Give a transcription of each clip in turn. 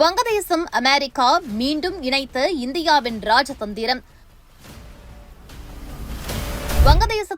வங்கதேசம் அமெரிக்கா மீண்டும் இணைத்த இந்தியாவின் ராஜதந்திரம்.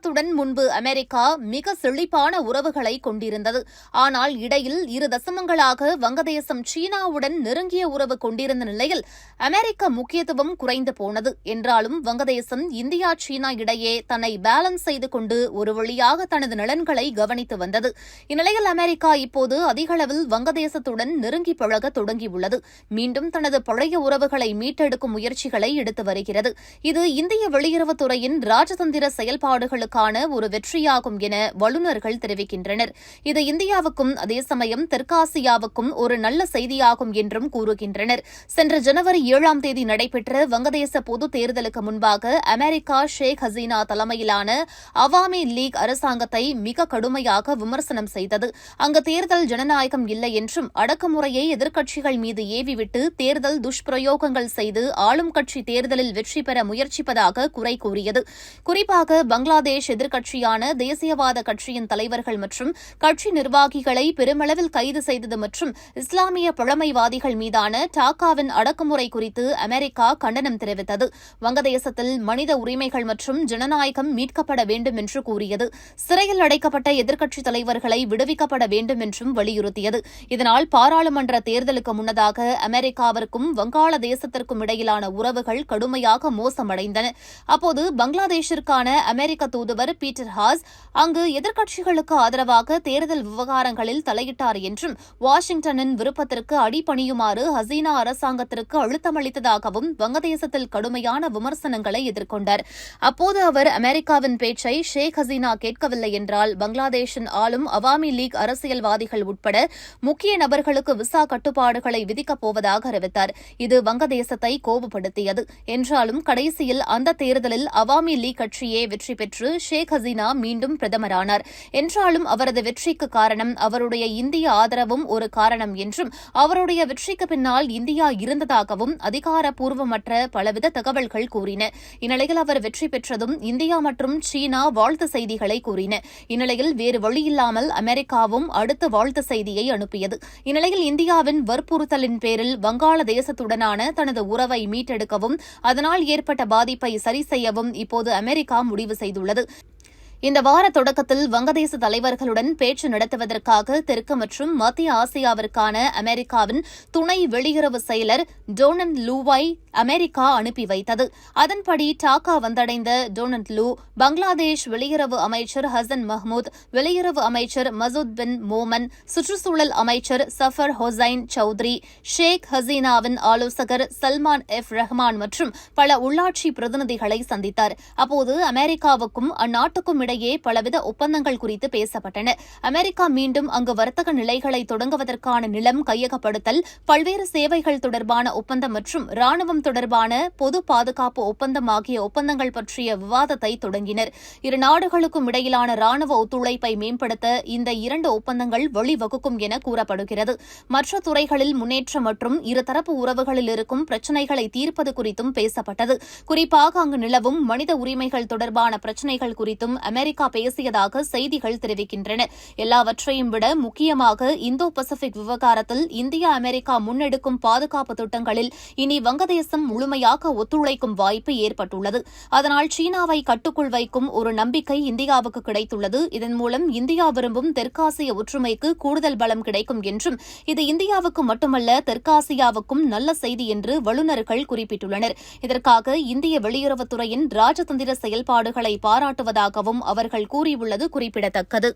வங்கதேசத்துடன் முன்பு அமெரிக்கா மிக செழிப்பான உறவுகளை கொண்டிருந்தது. ஆனால் இடையில் இரு தசமங்களாக வங்கதேசம் சீனாவுடன் நெருங்கிய உறவு கொண்டிருந்த நிலையில் அமெரிக்க முக்கியத்துவம் குறைந்து போனது. என்றாலும் வங்கதேசம் இந்தியா சீனா இடையே தன்னை பேலன்ஸ் செய்து கொண்டு ஒரு வழியாக தனது நலன்களை கவனித்து வந்தது. இந்நிலையில் அமெரிக்கா இப்போது அதிகளவில் வங்கதேசத்துடன் நெருங்கி பழக தொடங்கியுள்ளது. மீண்டும் தனது பழைய உறவுகளை மீட்டெடுக்கும் முயற்சிகளை எடுத்து வருகிறது. இது இந்திய வெளியுறவுத்துறையின் ராஜதந்திர செயல்பாடுகளுக்கு செயல்பாடுகளுக்கான ஒரு வெற்றியாகும் என வல்லுநர்கள் தெரிவிக்கின்றனர். இது இந்தியாவுக்கும் அதே சமயம் தெற்காசியாவுக்கும் ஒரு நல்ல செய்தியாகும் என்றும் கூறுகின்றனர். சென்ற ஜனவரி ஏழாம் தேதி நடைபெற்ற வங்கதேச பொது தேர்தலுக்கு முன்பாக அமெரிக்கா ஷேக் ஹசீனா தலைமையிலான அவாமி லீக் அரசாங்கத்தை மிக கடுமையாக விமர்சனம் செய்தது. அங்கு தேர்தல் ஜனநாயகம் இல்லை என்றும் அடக்குமுறையை எதிர்க்கட்சிகள் மீது ஏவிவிட்டு தேர்தல் துஷ்பிரயோகங்கள் செய்து ஆளும் கட்சி தேர்தலில் வெற்றி பெற முயற்சிப்பதாக குறை கூறியது. குறிப்பாக பங்களாதேஷ் எதிர்க்கட்சியான தேசியவாத கட்சியின் தலைவர்கள் மற்றும் கட்சி நிர்வாகிகளை பெருமளவில் கைது செய்தது மற்றும் இஸ்லாமிய பழமைவாதிகள் மீதான டாக்காவின் அடக்குமுறை குறித்து அமெரிக்கா கண்டனம் தெரிவித்தது. வங்கதேசத்தில் மனித உரிமைகள் மற்றும் ஜனநாயகம் மீட்கப்பட வேண்டும் என்று கூறியது. சிறையில் அடைக்கப்பட்ட எதிர்க்கட்சித் தலைவர்களை விடுவிக்கப்பட வேண்டும் என்றும் வலியுறுத்தியது. இதனால் பாராளுமன்ற தேர்தலுக்கு முன்னதாக அமெரிக்காவிற்கும் வங்காளதேசத்திற்கும் இடையிலான உறவுகள் கடுமையாக மோசமடைந்தன. அப்போது பங்களாதேஷிற்கான அமெரிக்க தூதுவர் பீட்டர் ஹாஸ் அங்கு எதிர்க்கட்சிகளுக்கு ஆதரவாக தேர்தல் விவகாரங்களில் தலையிட்டார் என்றும் வாஷிங்டனின் விருப்பத்திற்கு அடிபணியுமாறு ஹசீனா அரசாங்கத்திற்கு அழுத்தமளித்ததாகவும் வங்கதேசத்தில் கடுமையான விமர்சனங்களை எதிர்கொண்டார். அப்போது அவர் அமெரிக்காவின் பேச்சை ஷேக் ஹசீனா கேட்கவில்லை என்றால் பங்களாதேஷின் ஆளும் அவாமி லீக் அரசியல்வாதிகள் உட்பட முக்கிய நபர்களுக்கு விசா கட்டுப்பாடுகளை விதிக்கப் போவதாக அறிவித்தார். இது வங்கதேசத்தை கோபப்படுத்தியது. என்றாலும் கடைசியில் அந்த தேர்தலில் அவாமி லீக் கட்சியே வெற்றி பெற்று ஷேக் ஹசீனா மீண்டும் பிரதமரானார். என்றாலும் அவரது வெற்றிக்கு காரணம் அவருடைய இந்திய ஆதரவும் ஒரு காரணம் என்றும் அவருடைய வெற்றிக்கு பின்னால் இந்தியா இருந்ததாகவும் அதிகாரப்பூர்வமற்ற பலவித தகவல்கள் கூறின. இந்நிலையில் அவர் வெற்றி பெற்றதும் இந்தியா மற்றும் சீனா வாழ்த்து செய்திகளை கூறின. இந்நிலையில் வேறு வழியில்லாமல் அமெரிக்காவும் அடுத்த வாழ்த்து செய்தியை அனுப்பியது. இந்நிலையில் இந்தியாவின் வற்புறுத்தலின் பேரில் வங்காளதேசத்துடனான தனது உறவை மீட்டெடுக்கவும் அதனால் ஏற்பட்ட பாதிப்பை சரி செய்யவும் இப்போது அமெரிக்கா முடிவு செய்துள்ளது. இந்த வார தொடக்கத்தில் வங்கதேச தலைவர்களுடன் பேச்சு நடத்துவதற்காக தெற்கு மற்றும் மத்திய ஆசியாவிற்கான அமெரிக்காவின் துணை வெளியுறவு செயலர் டோனன் லூவாய் அமெரிக்கா அனுப்பி வைத்தது. அதன்படி டாக்கா வந்தடைந்த டோனட் லூ பங்களாதேஷ் வெளியுறவு அமைச்சர் ஹசன் மஹ்மூத் வெளியுறவு அமைச்சர் மசூத் பின் மோமன் சுற்றுச்சூழல் அமைச்சர் சஃபர் ஹொசைன் சௌத்ரி ஷேக் ஹசீனாவின் ஆலோசகர் சல்மான் எஃப் ரஹ்மான் மற்றும் பல உள்ளாட்சி பிரதிநிதிகளை சந்தித்தார். அப்போது அமெரிக்காவுக்கும் அந்நாட்டுக்கும் இடையே பலவித ஒப்பந்தங்கள் குறித்து பேசப்பட்டன. அமெரிக்கா மீண்டும் அங்கு வர்த்தக நிலைகளை தொடங்குவதற்கான நிலம் கையகப்படுத்தல் பல்வேறு சேவைகள் தொடர்பான ஒப்பந்தம் மற்றும் ராணுவம் தொடர்பான பொது பாதுகாப்பு ஒப்பந்தம் ஆகிய ஒப்பந்தங்கள் பற்றிய விவாதத்தை தொடங்கினர். இரு நாடுகளுக்கும் இடையிலான ராணுவ ஒத்துழைப்பை மேம்படுத்த இந்த இரண்டு ஒப்பந்தங்கள் வழிவகுக்கும் என கூறப்படுகிறது. மற்ற துறைகளில் முன்னேற்றம் மற்றும் இருதரப்பு உறவுகளில் இருக்கும் பிரச்சினைகளை தீர்ப்பது குறித்தும் பேசப்பட்டது. குறிப்பாக அங்கு நிலவும் மனித உரிமைகள் தொடர்பான பிரச்சினைகள் குறித்தும் அமெரிக்க அமெரிக்கா பேசியதாக செய்திகள் தெரிவிக்கின்றன. எல்லாவற்றையும் விட முக்கியமாக இந்தோ பசிபிக் விவகாரத்தில் இந்தியா அமெரிக்கா முன்னெடுக்கும் பாதுகாப்பு திட்டங்களில் இனி வங்கதேசம் முழுமையாக ஒத்துழைக்கும் வாய்ப்பு ஏற்பட்டுள்ளது. அதனால் சீனாவை கட்டுக்குள் வைக்கும் ஒரு நம்பிக்கை இந்தியாவுக்கு கிடைத்துள்ளது. இதன் மூலம் இந்தியா விரும்பும் தெற்காசிய ஒற்றுமைக்கு கூடுதல் பலம் கிடைக்கும் என்றும் இது இந்தியாவுக்கு மட்டுமல்ல தெற்காசியாவுக்கும் நல்ல செய்தி என்று வல்லுநர்கள் குறிப்பிட்டுள்ளனர். இதற்காக இந்திய வெளியுறவுத்துறையின் ராஜதந்திர செயல்பாடுகளை பாராட்டுவதாகவும் அவர் அவர்கள் கூறியுள்ளது குறிப்பிடத்தக்கது.